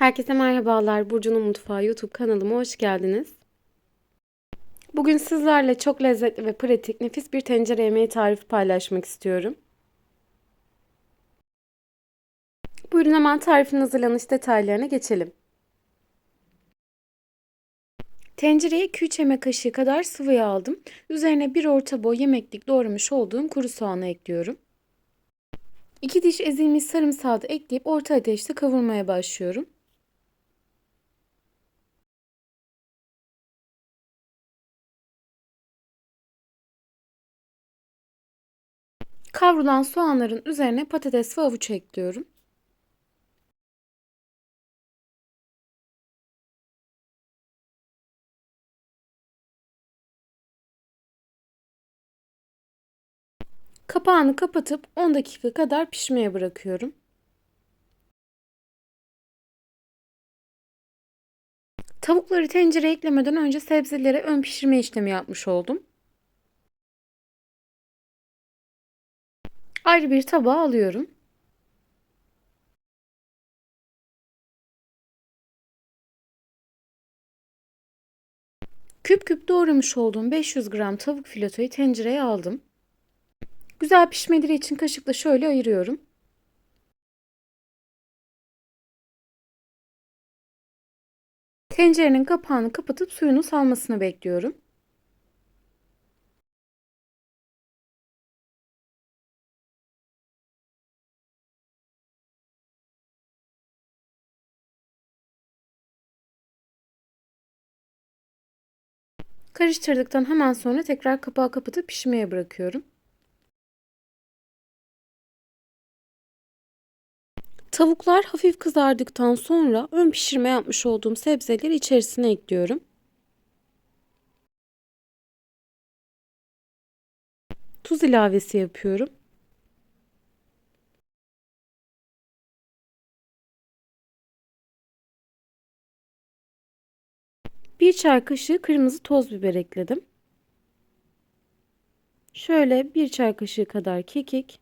Herkese merhabalar. Burcu'nun Mutfağı YouTube kanalıma hoş geldiniz. Bugün sizlerle çok lezzetli ve pratik, nefis bir tencere yemeği tarifi paylaşmak istiyorum. Buyurun hemen tarifin hazırlanış detaylarına geçelim. Tencereye 2-3 yemek kaşığı kadar sıvı yağ aldım. Üzerine bir orta boy yemeklik doğramış olduğum kuru soğanı ekliyorum. 2 diş ezilmiş sarımsağı da ekleyip orta ateşte kavurmaya başlıyorum. Kavrulan soğanların üzerine patates ve avuç ekliyorum. Kapağını kapatıp 10 dakika kadar pişmeye bırakıyorum. Tavukları tencereye eklemeden önce sebzelere ön pişirme işlemi yapmış oldum. Ayrı bir tabağa alıyorum. Küp küp doğramış olduğum 500 gram tavuk filotoyu tencereye aldım. Güzel pişmeleri için kaşıkla şöyle ayırıyorum. Tencerenin kapağını kapatıp suyunu salmasını bekliyorum. Karıştırdıktan hemen sonra tekrar kapağı kapatıp pişmeye bırakıyorum. Tavuklar hafif kızardıktan sonra ön pişirme yapmış olduğum sebzeleri içerisine ekliyorum. Tuz ilavesi yapıyorum. Bir çay kaşığı kırmızı toz biber ekledim. Şöyle bir çay kaşığı kadar kekik.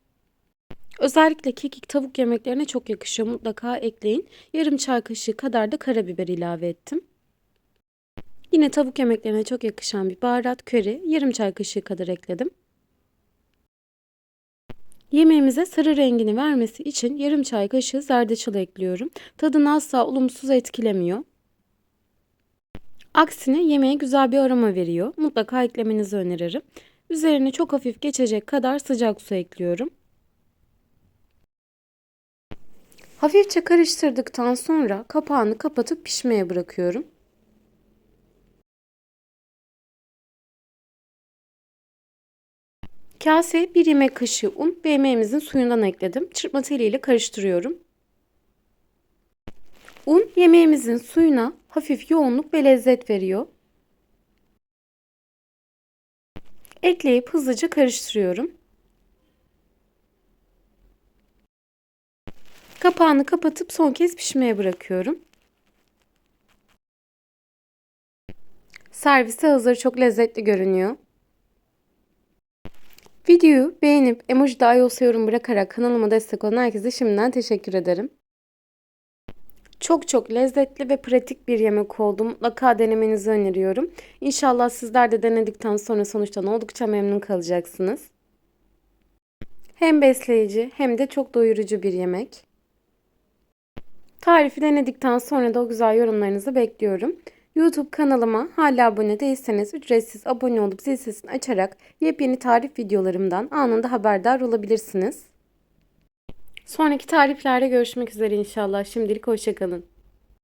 Özellikle kekik tavuk yemeklerine çok yakışıyor. Mutlaka ekleyin. Yarım çay kaşığı kadar da karabiber ilave ettim. Yine tavuk yemeklerine çok yakışan bir baharat köri yarım çay kaşığı kadar ekledim. Yemeğimize sarı rengini vermesi için yarım çay kaşığı zerdeçal ekliyorum. Tadını asla olumsuz etkilemiyor. Aksine yemeğe güzel bir aroma veriyor. Mutlaka eklemenizi öneririm. Üzerine çok hafif geçecek kadar sıcak su ekliyorum. Hafifçe karıştırdıktan sonra kapağını kapatıp pişmeye bırakıyorum. Kaseye bir yemek kaşığı un ve yemeğimizin suyundan ekledim. Çırpma teliyle karıştırıyorum. Un yemeğimizin suyuna hafif yoğunluk ve lezzet veriyor. Ekleyip hızlıca karıştırıyorum. Kapağını kapatıp son kez pişmeye bırakıyorum. Servise hazır çok lezzetli görünüyor. Videoyu beğenip emoji dahi olsa yorum bırakarak kanalıma destek olan herkese şimdiden teşekkür ederim. Çok çok lezzetli ve pratik bir yemek oldu. Mutlaka denemenizi öneriyorum. İnşallah sizler de denedikten sonra sonuçtan oldukça memnun kalacaksınız. Hem besleyici hem de çok doyurucu bir yemek. Tarifi denedikten sonra da o güzel yorumlarınızı bekliyorum. YouTube kanalıma hala abone değilseniz ücretsiz abone olup zil sesini açarak yepyeni tarif videolarımdan anında haberdar olabilirsiniz. Sonraki tariflerde görüşmek üzere inşallah. Şimdilik hoşçakalın.